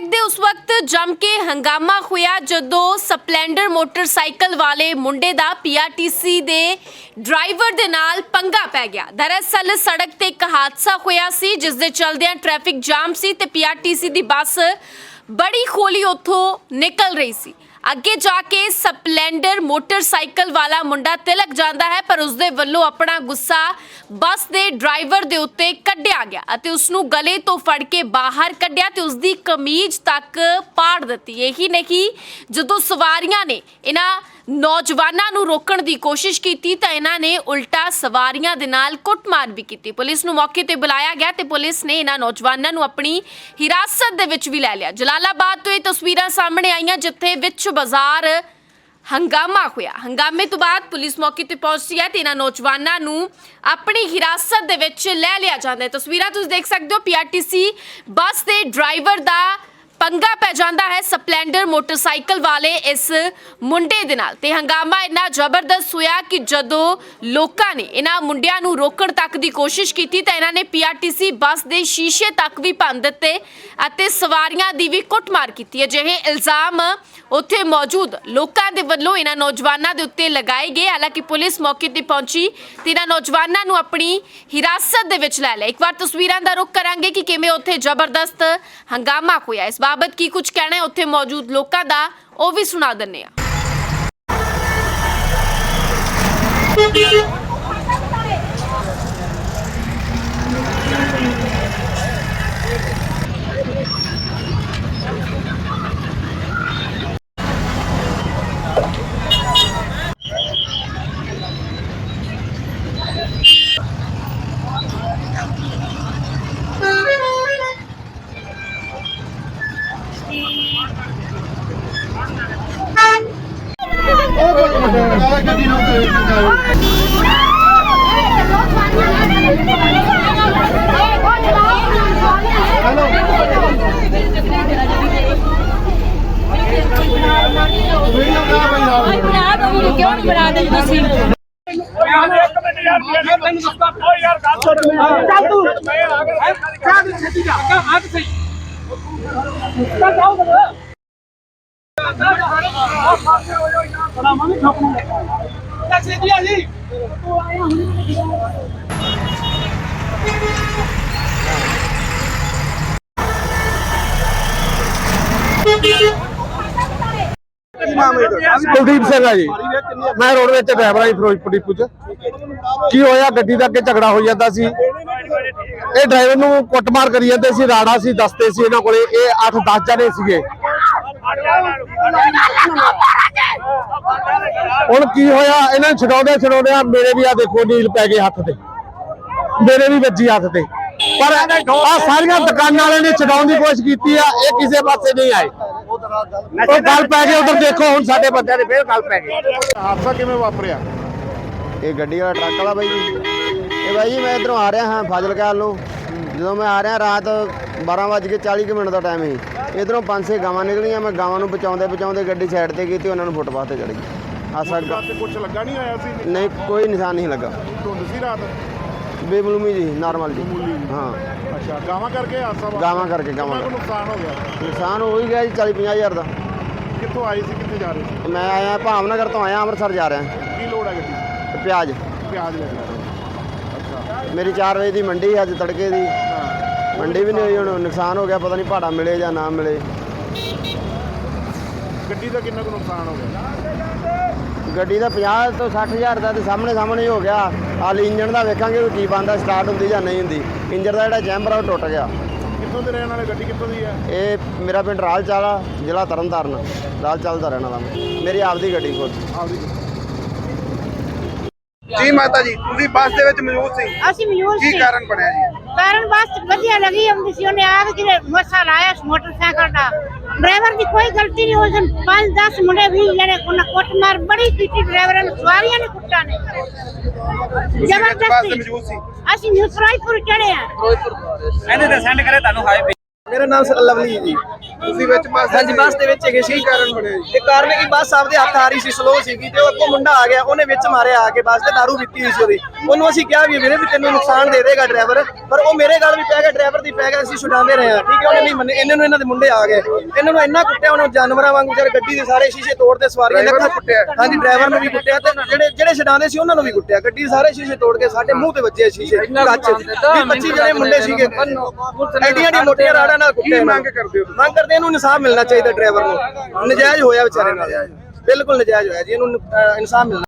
ਸੜਕ ਦੇ ਉਸ ਵਕਤ ਜੰਮ ਕੇ ਹੰਗਾਮਾ ਹੋਇਆ ਜਦੋਂ ਸਪਲੈਂਡਰ ਮੋਟਰਸਾਈਕਲ ਵਾਲੇ ਮੁੰਡੇ ਦਾ ਪੀਆਰਟੀਸੀ ਦੇ ਡਰਾਈਵਰ ਦੇ ਨਾਲ ਪੰਗਾ ਪੈ ਗਿਆ। ਦਰਅਸਲ ਸੜਕ ਤੇ ਇੱਕ ਹਾਦਸਾ ਹੋਇਆ ਸੀ, ਜਿਸ ਦੇ ਚਲਦਿਆਂ ਟ੍ਰੈਫਿਕ ਜਾਮ ਸੀ ਤੇ ਪੀਆਰਟੀਸੀ ਦੀ ਬੱਸ ਬੜੀ ਖੋਲੀ ਉੱਥੋਂ ਨਿਕਲ ਰਹੀ ਸੀ। ਅੱਗੇ ਜਾ ਕੇ ਸਪਲੈਂਡਰ ਮੋਟਰਸਾਈਕਲ ਵਾਲਾ ਮੁੰਡਾ ਤਿਲਕ ਜਾਂਦਾ ਹੈ, ਪਰ ਉਸਦੇ ਵੱਲੋਂ ਆਪਣਾ ਗੁੱਸਾ ਬੱਸ ਦੇ ਡਰਾਈਵਰ ਦੇ ਉੱਤੇ ਕੱਢਿਆ ਗਿਆ ਅਤੇ ਉਸ ਨੂੰ ਗਲੇ ਤੋਂ ਫੜ ਕੇ ਬਾਹਰ ਕੱਢਿਆ ਤੇ ਉਸ ਦੀ ਕਮੀਜ਼ ਤੱਕ ਪਾੜ ਦਿੱਤੀ। ਇਹੀ ਨਹੀਂ, ਜਦੋਂ ਸਵਾਰੀਆਂ ਨੇ ਇਹਨਾਂ ਨੌਜਵਾਨਾਂ ਨੂੰ ਰੋਕਣ ਦੀ ਕੋਸ਼ਿਸ਼ ਕੀਤੀ ਤਾਂ ਇਹਨਾਂ ਨੇ ਉਲਟਾ ਸਵਾਰੀਆਂ ਦੇ ਨਾਲ ਕੁੱਟਮਾਰ ਵੀ ਕੀਤੀ। ਪੁਲਿਸ ਨੂੰ ਮੌਕੇ ਤੇ ਬੁਲਾਇਆ ਗਿਆ ਤੇ ਪੁਲਿਸ ਨੇ ਇਹਨਾਂ ਨੌਜਵਾਨਾਂ ਨੂੰ ਆਪਣੀ ਹਿਰਾਸਤ ਦੇ ਵਿੱਚ ਵੀ ਲੈ ਲਿਆ। ਜਲਾਲਾਬਾਦ ਤੋਂ ਇਹ ਤਸਵੀਰਾਂ ਸਾਹਮਣੇ ਆਈਆਂ, ਜਿੱਥੇ ਵਿੱਚ ਬਾਜ਼ਾਰ ਹੰਗਾਮਾ ਹੋਇਆ। ਹੰਗਾਮੇ ਤੋਂ ਬਾਅਦ ਪੁਲਿਸ ਮੌਕੇ ਤੇ ਪਹੁੰਚੀ ਹੈ ਤੇ ਇਹਨਾਂ ਨੌਜਵਾਨਾਂ ਨੂੰ ਆਪਣੀ ਹਿਰਾਸਤ ਦੇ ਵਿੱਚ ਲੈ ਲਿਆ ਜਾਂਦਾ ਹੈ। ਤਸਵੀਰਾਂ ਤੁਸੀਂ ਦੇਖ ਸਕਦੇ ਹੋ, ਪੀਆਰਟੀਸੀ ਬੱਸ ਦੇ ਡਰਾਈਵਰ ਦਾ ਪੰਗਾ ਪੈ ਜਾਂਦਾ ਹੈ ਸਪਲੈਂਡਰ ਮੋਟਰਸਾਈਕਲ ਵਾਲੇ ਇਸ ਮੁੰਡੇ ਦੇ ਨਾਲ। ਤੇ ਹੰਗਾਮਾ ਇੰਨਾ ਜ਼ਬਰਦਸਤ ਹੋਇਆ ਕਿ ਜਦੋਂ ਲੋਕਾਂ ਨੇ ਇਹਨਾਂ ਮੁੰਡਿਆਂ ਨੂੰ ਰੋਕਣ ਤੱਕ ਦੀ ਕੋਸ਼ਿਸ਼ ਕੀਤੀ ਤਾਂ ਇਹਨਾਂ ਨੇ ਪੀਆਰਟੀਸੀ ਬੱਸ ਦੇ ਸ਼ੀਸ਼ੇ ਤੱਕ ਵੀ ਭੰਨ ਦਿੱਤੇ ਅਤੇ ਸਵਾਰੀਆਂ ਦੀ ਵੀ ਕੁੱਟਮਾਰ ਕੀਤੀ। ਅਜਿਹੇ ਇਲਜ਼ਾਮ ਉੱਥੇ ਮੌਜੂਦ ਲੋਕਾਂ ਦੇ ਵੱਲੋਂ ਇਹਨਾਂ ਨੌਜਵਾਨਾਂ ਦੇ ਉੱਤੇ ਲਗਾਏ ਗਏ। ਹਾਲਾਂਕਿ ਪੁਲਿਸ ਮੌਕੇ ਤੇ ਪਹੁੰਚੀ ਤੇ ਇਹਨਾਂ ਨੌਜਵਾਨਾਂ ਨੂੰ ਆਪਣੀ ਹਿਰਾਸਤ ਦੇ ਵਿੱਚ ਲੈ ਲਿਆ। ਇੱਕ ਵਾਰ ਤਸਵੀਰਾਂ ਦਾ ਰੁਖ ਕਰਾਂਗੇ ਕਿ ਕਿਵੇਂ ਉੱਥੇ ਜ਼ਬਰਦਸਤ ਹੰਗਾਮਾ ਹੋਇਆ। ਇਸ ਬਾਬ ਬਾਬਤ ਕੀ ਕੁਝ ਕਹਿਣਾ ਹੈ ਉੱਥੇ ਮੌਜੂਦ ਲੋਕਾਂ ਦਾ ਉਹ ਵੀ ਸੁਣਾ ਦਿੰਨੇ ਆ ਕਿਉਂ ਨਹੀਂ ਬਣਾ ਦੇ ਤੁਸੀਂ ਯਾਰ ਇੱਕ ਮਿੰਟ ਯਾਰ ਮੈਂ ਤੈਨੂੰ ਦੱਸਦਾ ਓ ਯਾਰ ਗੱਲ ਸੁਣ ਚੱਲ ਤੂੰ। ਮੈਂ ਆ ਗਿਆ ਕਾਹ ਦੀ ਛੱਡੀ ਜਾ ਕਾ ਹੱਥ ਸਹੀ ਚੱਲ ਜਾਓ ਕਰ ਬੜਾ ਮਨ ਠੋਕਣਾ ਚੱਲ ਛੇਤੀ ਆ ਜੀ ਤੂੰ ਆਇਆ ਹੁਣ ਕੁਲਦੀਪ ਸਿੰਘ ਆ ਜੀ। ਮੈਂ ਰੋਡ ਵਿੱਚ ਡਰਾਈਵਰ ਆ ਜੀ, ਫਿਰੋਜ਼ਪੁਰ ਡਿਪੂ ਚ। ਕੀ ਹੋਇਆ? ਗੱਡੀ ਦਾ ਅੱਗੇ ਝਗੜਾ ਹੋ ਜਾਂਦਾ ਸੀ। ਇਹ ਡਰਾਈਵਰ ਨੂੰ ਕੁੱਟਮਾਰ ਕਰੀ ਜਾਂਦੇ ਸੀ, ਰਾੜਾ ਸੀ, ਦੱਸਦੇ ਸੀ ਇਹਨਾਂ ਕੋਲੇ। ਇਹ 8-10 ਜਣੇ ਸੀਗੇ। ਹੁਣ ਕੀ ਹੋਇਆ? ਇਹਨਾਂ ਨੂੰ ਛਡਾਉਂਦੇ ਛਡਾਉਂਦੇ ਮੇਰੇ ਵੀ ਆ ਦੇਖੋ ਨੀਲ ਪੈ ਗਏ ਹੱਥ ਤੇ। ਮੇਰੇ ਵੀ ਵੱਜੀ ਹੱਥ ਤੇ। ਪਰ ਆ ਸਾਰੀਆਂ ਦੁਕਾਨਾਂ ਵਾਲਿਆਂ ਨੇ ਛਡਾਉਣ ਦੀ ਕੋਸ਼ਿਸ਼ ਕੀਤੀ ਆ ਇਹ ਕਿਸੇ ਪਾਸੇ ਨਹੀਂ ਆਏ। ਉਹ ਗੱਲ ਪੈ ਗਈ ਉਧਰ ਦੇਖੋ ਹੁਣ ਸਾਡੇ ਬੰਦਿਆਂ ਦੇ ਫੇਰ ਗੱਲ ਪੈ ਗਈ। ਹਾਦਸਾ ਕਿਵੇਂ ਵਾਪਰਿਆ? ਇਹ ਗੱਡੀ ਵਾਲਾ ਟਰੱਕ ਵਾਲਾ ਬਾਈ ਜੀ। ਇਹ ਬਾਈ ਜੀ ਮੈਂ ਇਧਰੋਂ ਆ ਰਿਹਾ ਹਾਂ ਫਾਜ਼ਿਲਕਾ ਵੱਲੋਂ। ਜਦੋਂ ਮੈਂ ਆ ਰਿਹਾ ਰਾਤ 12:40 ਕੁ ਮਿੰਟ ਦਾ ਟਾਈਮ ਸੀ। ਇਧਰੋਂ ਪੰਜ ਛੇ ਗਾਵਾਂ ਨਿਕਲੀਆਂ ਮੈਂ ਗਾਵਾਂ ਨੂੰ ਬਚਾਉਂਦੇ ਬਚਾਉਂਦੇ ਗੱਡੀ ਸਾਈਡ ਤੇ ਕੀਤੀ ਉਹਨਾਂ ਨੂੰ ਫੁੱਟਪਾਥ ਤੇ ਚੜ ਗਈ। ਆਸਾ ਤੇ ਕੁਝ ਲੱਗਾ ਨਹੀਂ ਆਇਆ ਸੀ? ਨਹੀਂ ਕੋਈ ਨਿਸ਼ਾਨ ਨਹੀਂ ਲੱਗਾ। ਧੁੰਦ ਸੀ ਰਾਤ? ਬੇਮਲੂਮੀ ਜੀ ਨਾਰਮਲ ਜੀ। ਹਾਂ। ਅੱਛਾ ਗਾਵਾਂ ਕਰਕੇ ਹਾਦਸਾ ਗਾਵਾਂ ਕਰਕੇ ਗਾਵਾਂ ਕਿੰਨਾ ਕੁ। ਨੁਕਸਾਨ ਹੋ ਗਿਆ? ਨੁਕਸਾਨ ਹੋ ਹੀ ਗਿਆ ਜੀ 40 50 ਹਜ਼ਾਰ ਦਾ। ਕਿੱਥੋਂ ਆਏ ਸੀ ਕਿੱਥੇ ਜਾ ਰਹੇ ਸੀ? ਮੈਂ ਆਇਆ ਭਾਵਨਗਰ ਤੋਂ ਆਇਆ ਅੰਮ੍ਰਿਤਸਰ ਜਾ ਰਿਹਾ। ਕੀ ਲੋੜ ਹੈ ਗੱਡੀ ਪਿਆਜ਼। ਪਿਆਜ਼ ਲੈ ਕੇ ਅੱਛਾ। ਮੇਰੀ 4 ਵਜੇ ਦੀ ਮੰਡੀ ਅੱਜ ਤੜਕੇ ਦੀ। ਮੰਡੀ ਵੀ ਨਹੀਂ ਹੋਈ ਹੁਣ ਨੁਕਸਾਨ ਹੋ ਗਿਆ ਪਤਾ ਨਹੀਂ ਭਾੜਾ ਮਿਲੇ ਜਾਂ ਨਾ ਮਿਲੇ। ਗੱਡੀ ਦਾ ਕਿੰਨਾ ਕੁ ਨੁਕਸਾਨ ਹੋ ਗਿਆ? ਗੱਡੀ ਦਾ 50 ਤੋਂ 60 ਹਜ਼ਾਰ ਦਾ ਤੇ ਸਾਹਮਣੇ ਸਾਹਮਣੇ ਹੀ ਹੋ ਗਿਆ। ਹਾਲ ਇੰਜਣ ਦਾ ਵੇਖਾਂਗੇ ਕੀ ਬੰਦਾ ਸਟਾਰਟ ਹੁੰਦੀ ਜਾਂ ਨਹੀਂ ਹੁੰਦੀ। ਇੰਜਣ ਦਾ ਜਿਹੜਾ ਚੈਂਬਰ ਆ ਉਹ ਟੁੱਟ ਗਿਆ। ਕਿੱਥੋਂ ਦੇ ਰਹਿਣ ਵਾਲੇ ਗੱਡੀ ਕਿੱਥੋਂ ਦੀ ਹੈ ਇਹ ਮੇਰਾ ਪਿੰਡ ਰਾਲ ਚਾਲਾ ਜ਼ਿਲ੍ਹਾ ਤਰਨਤਾਰਨ। ਰਾਲ ਚਾਲ ਦਾ ਰਹਿਣ ਵਾਲਾ ਮੇਰੀ ਆਪਦੀ ਗੱਡੀ ਕੋਲ। ਆਪਦੀ ਜੀ ਮਾਤਾ ਜੀ ਤੁਸੀਂ ਬੱਸ ਦੇ ਵਿੱਚ ਮੌਜੂਦ ਸੀ? ਅਸੀਂ ਕੀ ਸੀ। ਕਾਰਨ ਬਣਿਆ ਜੀ? ਕਾਰਨ ਬਸ ਵਧੀਆ ਲੱਗੀ ਹੁੰਦੀ ਸੀ ਉਹਨੇ ਆ ਕੇ ਕਿਤੇ ਮਸਾ ਲਾਇਆ ਮੋਟਰਸਾਈਕਲ ਦਾ। ਡਰਾਈਵਰ ਦੀ ਕੋਈ ਗਲਤੀ ਨਹੀਂ ਉਸ ਦਿਨ 5-10 ਮੁੰਡੇ ਵੀ ਜਿਹੜੇ ਉਹਨਾਂ ਕੁੱਟ ਮਾਰ ਬੜੀ ਕੀਤੀ ਡਰਾਈਵਰਾਂ ਨੂੰ ਸਵਾਰੀਆਂ ਨੇ ਕੁੱਟਾਂ ਨੇ। ਜ਼ਬਰਦਸਤੀ। ਅਸੀਂ ਨਿਊ ਚੜੇ ਆ ਮੇਰਾ ਨਾਮ ਸਰ ਲਵਲੀ ਜੀ। ਤੁਸੀਂ ਵਿੱਚ ਬੱਸ ਹਾਂਜੀ ਬੱਸ ਦੇ ਵਿੱਚ ਹੈਗੇ ਸੀ। ਕਾਰਨ ਬਣਿਆ ਜੀ? ਇਹ ਕਾਰਨ ਕਿ ਬੱਸ ਆਪਦੇ ਹੱਥ ਆ ਰਹੀ ਸੀ ਸਲੋ ਸੀਗੀ ਤੇ ਉਹ ਅੱਗੋਂ ਮੁੰਡਾ ਆ ਗਿਆ ਉਹਨੇ ਵਿੱਚ ਮਾਰਿਆ ਆ ਕੇ ਬੱਸ ਤੇ ਦਾਰੂ ਪੀਤੀ ਹੋਈ ਸੀ ਉਹਦੀ। ਉਹਨੂੰ ਅਸੀਂ ਕਿਹਾ ਵੀ ਵੀਰੇ ਵੀ ਤੈਨੂੰ ਨੁਕਸਾਨ ਦੇ ਦੇਗਾ ਡਰਾਈਵਰ ਪਰ ਉਹ ਮੇਰੇ ਗੱਲ ਵੀ ਪੈ ਗਿਆ ਡਰਾਈਵਰ ਦੀ ਪੈ ਗਿਆ ਅਸੀਂ ਛੁਡਾਉਂਦੇ ਰਹੇ ਹਾਂ ਠੀਕ ਹੈ ਉਹਨੇ ਨਹੀਂ ਮੰਨੇ ਇਹਨਾਂ ਨੂੰ ਇਹਨਾਂ ਦੇ ਮੁੰਡੇ ਆ ਗਏ। ਇਹਨਾਂ ਨੂੰ ਇੰਨਾ ਕੁੱਟਿਆ ਉਹਨੇ ਜਾਨਵਰਾਂ ਵਾਂਗੂ ਜਿਹੜੇ ਗੱਡੀ ਦੇ ਸਾਰੇ ਸ਼ੀਸ਼ੇ ਤੋੜਦੇ ਸਵਾਰੀਆਂ ਦੇ ਡਰਾਈਵਰ ਨੂੰ ਕੁੱਟਿਆ? ਹਾਂਜੀ ਡਰਾਈਵਰ ਨੂੰ ਵੀ ਕੁੱਟਿਆ ਤੇ ਜਿਹੜੇ ਜਿਹੜੇ ਛਡਾਉਂਦੇ ਸੀ ਉਹਨਾਂ ਨੂੰ ਵੀ ਕੁੱਟਿਆ। ਗੱਡੀ ਦੇ ਸਾਰੇ ਸ਼ੀਸ਼ੇ ਤੋੜ ਕੇ ਸਾਡੇ ਮੂੰਹ ਤੇ ਵੱਜੇ ਸ਼ੀਸ਼ੇ ਕੱਚ ਵੀ 25 ਜਿਹੜੇ ਮੁੰਡੇ ਸੀਗੇ। ਐਡੀਆਂ ਦੀ ਮੋਟੀਆਂ ਰਾੜਾਂ ਨਾਲ ਕੁੱਟਿਆ ਕੀ ਇਹਨਾਂ ਮੰਗ। ਕਰਦੇ ਹੋ? ਮੰਗ ਕਰਦੇ ਇਹਨੂੰ ਇਨਸਾਫ ਮਿਲਣਾ ਚਾਹੀਦਾ ਡਰਾਈਵਰ ਨੂੰ। ਨਜਾਇਜ਼ ਹੋਇਆ ਵਿਚਾਰੇ ਨਾਲ। ਬਿਲਕੁਲ ਨਜਾਇਜ਼ ਹੋਇਆ ਜੀ ਇਹਨੂੰ ਇਨਸਾਫ ਮਿਲਣਾ